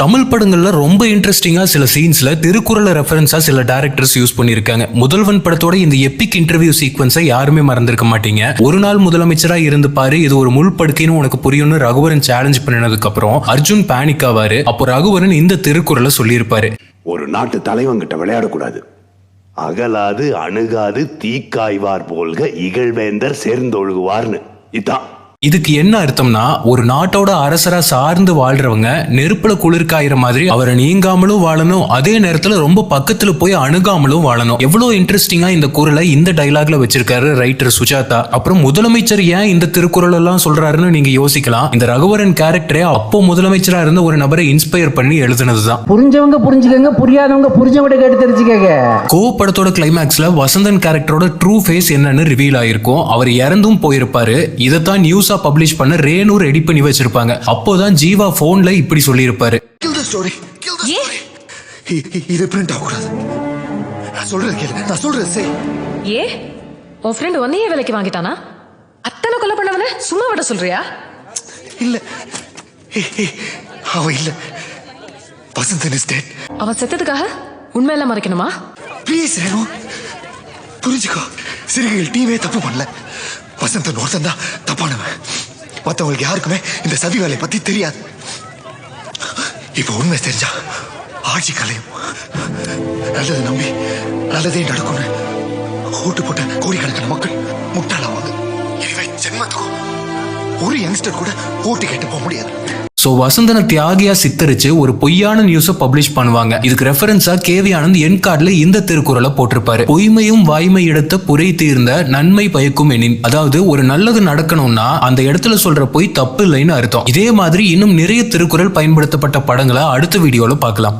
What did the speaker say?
தமிழ் படங்களில் ரொம்ப இன்ட்ரெஸ்டிங்காக சில சீன்ஸில் திருக்குறளை ரெஃபரன்ஸாக சில டேரக்டர்ஸ் யூஸ் பண்ணியிருக்காங்க. முதல்வன் படத்தோட இந்த எப்பிக் இன்டர்வியூ சீக்வன்ஸை யாருமே மறந்திருக்க மாட்டீங்க. ஒரு நாள் முதலமைச்சராக இருந்து பாரு இது ஒரு முள் படுக்கைன்னு உனக்கு புரியும்னு ரகுவரன் சேலஞ்ச் பண்ணினதுக்கு அப்புறம் அர்ஜுன் பேனிக் ஆவாரு. அப்போ ரகுவரன் இந்த திருக்குறளை சொல்லியிருப்பாரு. ஒரு நாட்டு தலைவங்கிட்ட விளையாடக்கூடாது. அகலாது அணுகாது தீக்காய்வார் போல்க இகழ்வேந்தர் சேர்ந்தொழுகுவார்னு. இதான். இதுக்கு என்ன அர்த்தம்னா ஒரு நாட்டோட அரசரா சார்ந்து வாழ்றவங்க நெருப்புல குளிர்காயிற மாதிரி அவரை நீங்காமலும் வாழணும் அதே நேரத்துல ரொம்ப பக்கத்துல போய் அணுகாமலும் வாழணும். எவ்வளவு இன்ட்ரெஸ்டிங்கா இந்த குரலை இந்த டைலாக்ல வச்சிருக்காரு ரைட்டர் சுஜாதா. அப்புறம் முதலமைச்சர் ஏன் இந்த திருக்குறள் எல்லாம் சொல்றாருன்னு நீங்க யோசிக்கலாம். இந்த ரகுவரன் கேரக்டரே அப்போ முதலமைச்சரா இருந்த ஒரு நபரை இன்ஸ்பயர் பண்ணி எழுதுனதுதான். புரிஞ்சவங்க புரிஞ்சுக்கங்க புரியாதவங்க புரிஞ்சவங்க கேட்டு தெரிஞ்சுக்கங்க. கோ படத்தோட கிளைமேக்ஸ்ல வசந்தன் கேரக்டரோட ட்ரூ ஃபேஸ் என்னன்னு ரிவீல் ஆயிருக்கும். அவர் இறந்தும் போயிருப்பாரு. இதைத்தான் நியூஸா பப்ளிஷ் பண்ண ரேனு ரெடி பண்ணி வச்சிருப்பாங்க. அப்போதான் ஜீவா போன்ல இப்படி சொல்லியிருப்பாரு. இது பிரிண்ட் ஆகக்கூடாது. நான் சொல்றது கேளு. நான் சொல்றது செய். ஏ? உன் ஃப்ரெண்ட் ஒன்னையே விலைக்கு வாங்கிட்டானா? அத்தனை கொலை பண்ணவன சும்மா விட சொல்றியா? இல்ல. அவ இல்ல. வசந்தன் இஸ் டெட் அவன் செத்ததுக்காக உண்மையெல்லாம் மறைக்கணுமா? ப்ளீஸ் ரேணு. புரிஞ்சுக்கோ. சிறுகைகள் டீமே தப்பு பண்ணல. வசந்தன் ஒருத்தன் தான் தப்பானவன். மற்றவங்களுக்கு யாருக்குமே இந்த சதி வேலையை பத்தி தெரியாது. இப்ப உண்மை தெரிஞ்சா ஆட்சி கலையும். நல்லது நம்பி நல்லதே நடக்கும்னு ஓட்டு போட்ட கோடிக்கணக்கான மக்கள் முட்டாளாவாங்க. இனிமே ஜென்மத்துக்கும் ஒரு யங்ஸ்டர் கூட ஓட்டு கேட்டு போக முடியாது. சோ வசந்தனை தியாகியா சித்தரிச்சு ஒரு பொய்யான நியூஸை பப்ளிஷ் பண்ணுவாங்க. இதுக்கு ரெஃபரன்ஸா கேவி ஆனந்த் என் கார்டில் இந்த திருக்குறளை போட்டிருப்பாரு. பொய்மையும் வாய்மை எடுத்த புரை தீர்ந்த நன்மை பயக்கும் எனின். அதாவது ஒரு நல்லது நடக்கணும்னா அந்த இடத்துல சொல்ற பொய் தப்பு இல்லைன்னு அர்த்தம். இதே மாதிரி இன்னும் நிறைய திருக்குறள் பயன்படுத்தப்பட்ட படங்களை அடுத்த வீடியோல பார்க்கலாம்.